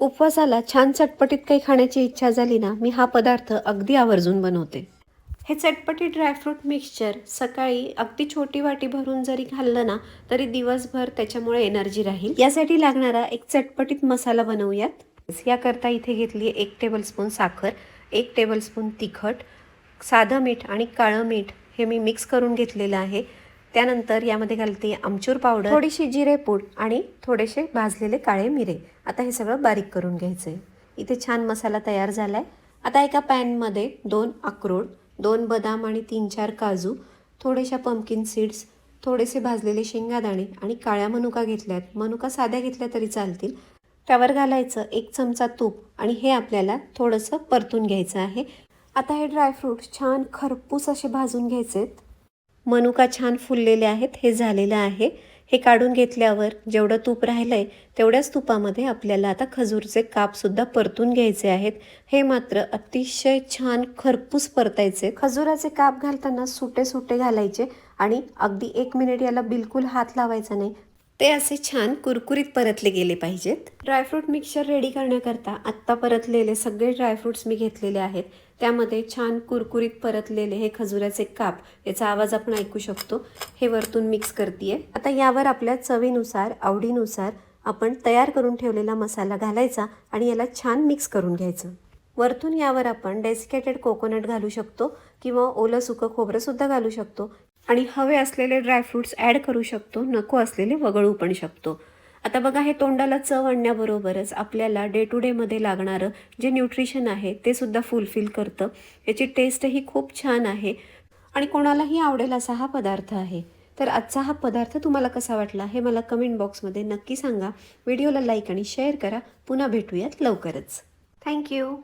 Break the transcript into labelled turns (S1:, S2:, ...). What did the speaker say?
S1: उपवासाला छान चटपटीत काही खाण्याची इच्छा झाली ना मी हा पदार्थ अगदी आवर्जून बनवते. हे चटपटी ड्रायफ्रूट मिक्सचर सकाळी अगदी छोटी वाटी भरून जरी खाल्लं ना तरी दिवसभर त्याच्यामुळे एनर्जी राहील. यासाठी लागणारा एक चटपटीत मसाला बनवूयात. याकरता इथे घेतली एक टेबलस्पून साखर एक टेबलस्पून तिखट साधं मीठ आणि काळं मीठ हे मी मिक्स करून घेतलेलं आहे. त्यानंतर यामध्ये घालते आमचूर पावडर थोडीशी जिरेपूड आणि थोडेसे भाजलेले काळे मिरे. आता हे सगळं बारीक करून घ्यायचं आहे इथे छान मसाला तयार झाला आहे आता एका पॅनमध्ये दोन अक्रोड दोन बदाम आणि तीन चार काजू थोडेशा पंपकिन सीड्स थोडेसे भाजलेले शेंगादाणे आणि काळ्या मनुका घेतल्यात. मनुका साध्या घेतल्या तरी चालतील. त्यावर घालायचं एक चमचा तूप आणि हे आपल्याला थोडंसं परतून घ्यायचं आहे. आता हे ड्रायफ्रूट्स छान खरपूस असे भाजून घ्यायचेत. मनुका छान फुललेले आहेत हे झालेलं आहे. हे काढून घेतल्यावर जेवढं तूप राहिलं आहे तेवढ्याच तुपामध्ये आपल्याला आता खजूरचे कापसुद्धा परतून घ्यायचे आहेत. हे मात्र अतिशय छान खरपूस परतायचे. खजुराचे काप घालताना सुटे सुटे घालायचे आणि अगदी एक मिनिट याला बिलकुल हात लावायचा नाही. ते असे छान कुरकुरीत परतले गेले पाहिजेत. ड्रायफ्रूट मिक्सर रेडी करण्याकरता आत्ता परतलेले सगळे ड्रायफ्रूट्स मी घेतलेले आहेत. त्यामध्ये छान कुरकुरीत परतलेले हे खजुराचे काप याचा आवाज आपण ऐकू शकतो. हे वरतून मिक्स करते आता यावर आपल्या चवीनुसार आवडीनुसार आपण तयार करून ठेवलेला मसाला घालायचा आणि याला छान मिक्स करून घ्यायचं. वरतून यावर आपण डेसिकेटेड कोकोनट घालू शकतो किंवा ओलं सुकं खोबरंसुद्धा घालू शकतो. आणि हवे असलेले ड्रायफ्रूट्स ॲड करू शकतो नको असलेले वगळू पण शकतो. आता बघा हे तोंडाला चव आणण्याबरोबरच आपल्याला डे टू डेमध्ये लागणारं जे न्यूट्रिशन आहे ते सुद्धा फुलफिल करतं. याची टेस्टही खूप छान आहे. आणि कोणालाही आवडेल असा हा पदार्थ आहे. तर आजचा हा पदार्थ तुम्हाला कसा वाटला हे मला कमेंट बॉक्समध्ये नक्की सांगा. व्हिडिओला लाईक आणि शेअर करा. पुन्हा भेटूयात लवकरच. थँक्यू